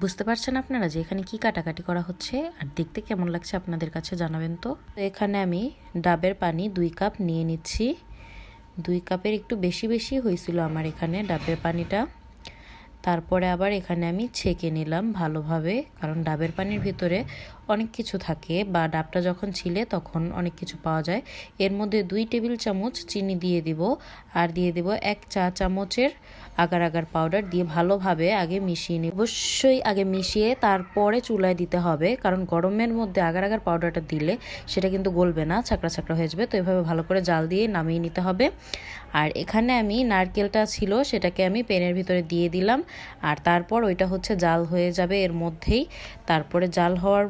বুঝতে পারছেন আপনারা যে এখানে কি কাটাকাটি করা হচ্ছে? আর দেখতে কেমন লাগছে আপনাদের কাছে জানাবেন তো? এখানে আমি ডাবের পানি দুই কাপ নিয়ে নিচ্ছি। দুই কাপের একটু বেশি বেশি হয়েছিল আমার এখানে ডাবের পানিটা। তারপরে আবার এখানে আমি ছেঁকে নিলাম ভালোভাবে, কারণ ডাবের পানির ভিতরে অনেক কিছু থাকে বা ডাবটা যখন ছিলে তখন অনেক কিছু পাওয়া যায়। এর মধ্যে দুই টেবিল চামচ চিনি দিয়ে দিব আর দিয়ে দিব এক চা চামচের আগার আগার পাউডার দিয়ে ভালোভাবে আগে মিশিয়ে নিই অবশ্যই আগে মিশিয়ে তারপরে চুলায় দিতে হবে, কারণ গরমের মধ্যে আগার আগার পাউডারটা দিলে সেটা কিন্তু গলবে না, ছাকড়া ছাকড়া হয়ে যাবে। তো এভাবে ভালো করে জাল দিয়ে নামিয়ে নিতে হবে। আর এখানে আমি নারকেলটা ছিল সেটাকে আমি পেনের ভিতরে দিয়ে দিলাম। আর তারপর ওইটা হচ্ছে জাল হয়ে যাবে এর মধ্যেই। তারপরে জাল হওয়ার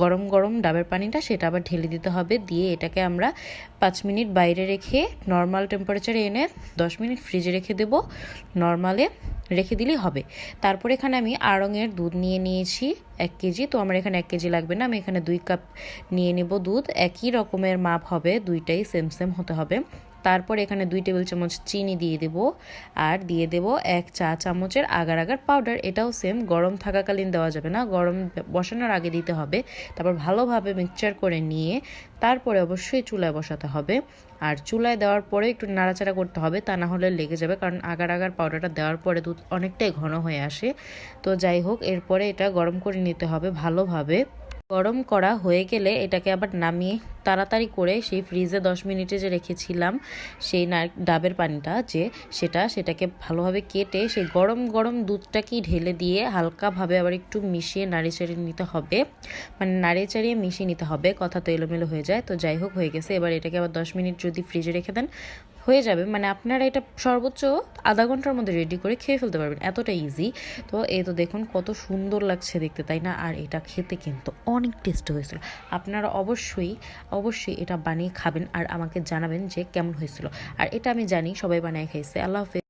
গরম গরম ডাবের পানিটা সেটা আবার ঢেলে দিতে হবে। দিয়ে এটাকে আমরা পাঁচ মিনিট বাইরে রেখে নর্মাল টেম্পারেচারে এনে দশ মিনিট ফ্রিজে রেখে দেব। নর্মালে রেখে দিলেই হবে। তারপর এখানে আমি আড়ঙের দুধ নিয়ে নিয়েছি, এক কেজি। তো আমার এখানে এক কেজি লাগবে না, আমি এখানে দুই কাপ নিয়ে নেব দুধ। একই রকমের মাপ হবে, দুইটাই সেম সেম হতে হবে। তারপর এখানে দুই টেবিল চামচ চিনি দিয়ে দেব। আর দিয়ে দেব এক চা চামচের আগার আগার পাউডার। এটাও সেম গরম থাকাকালীন দেওয়া যাবে না। গরম বসানোর আগে দিতে হবে। তারপর ভালোভাবে মিক্সচার করে নিয়ে তারপরে অবশ্যই চুলায় বসাতে হবে। আর চুলায় দেওয়ার পরে একটু নাড়াচাড়া করতে হবে, তা না হলে লেগে যাবে। কারণ আগার আগার পাউডারটা দেওয়ার পরে দুধ অনেকটাই ঘন হয়ে আসে। তো যাই হোক, এরপরে এটা গরম করে নিতে হবে ভালোভাবে। গরম করা হয়ে গেলে এটাকে আবার নামিয়ে তাড়াতাড়ি করে সেই ফ্রিজে দশ মিনিটে যে রেখেছিলাম, সেই ডাবের পানিটা যে সেটা সেটাকে ভালোভাবে কেটে সেই গরম গরম দুধটাকেই ঢেলে দিয়ে হালকাভাবে আবার একটু মিশিয়ে নাড়িয়ে চাড়িয়ে নিতে হবে। মানে নাড়িয়ে চাড়িয়ে মিশিয়ে নিতে হবে, কথা তো এলোমেলো হয়ে যায়। তো যাই হোক, হয়ে গেছে। এবার এটাকে আবার দশ মিনিট যদি ফ্রিজে রেখে দেন হয়ে যাবে। মানে আপনারা এটা সর্বোচ্চ আধা ঘণ্টার মধ্যে রেডি করে খেয়ে ফেলতে পারবেন। এতটা ইজি তো এই তো দেখুন কত সুন্দর লাগছে দেখতে, তাই না? আর এটা খেতে কিন্তু অনেক টেস্ট হয়েছিল। আপনারা অবশ্যই অবশ্যই এটা বানিয়ে খাবেন আর আমাকে জানাবেন যে কেমন হয়েছিল। আর এটা আমি জানি সবাই বানিয়ে খাইছে। আল্লাহ হাফেজ।